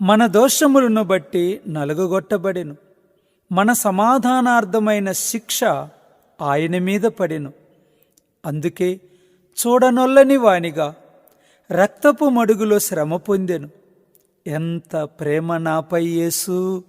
మన దోషములను బట్టి నలుగుగొట్టబడెను. మన సమాధానార్థమైన శిక్ష ఆయన మీద పడెను. అందుకే చూడనొల్లని వానిగా రక్తపు మడుగులో శ్రమ పొందెను. ఎంత ప్రేమ నాపై యేసు!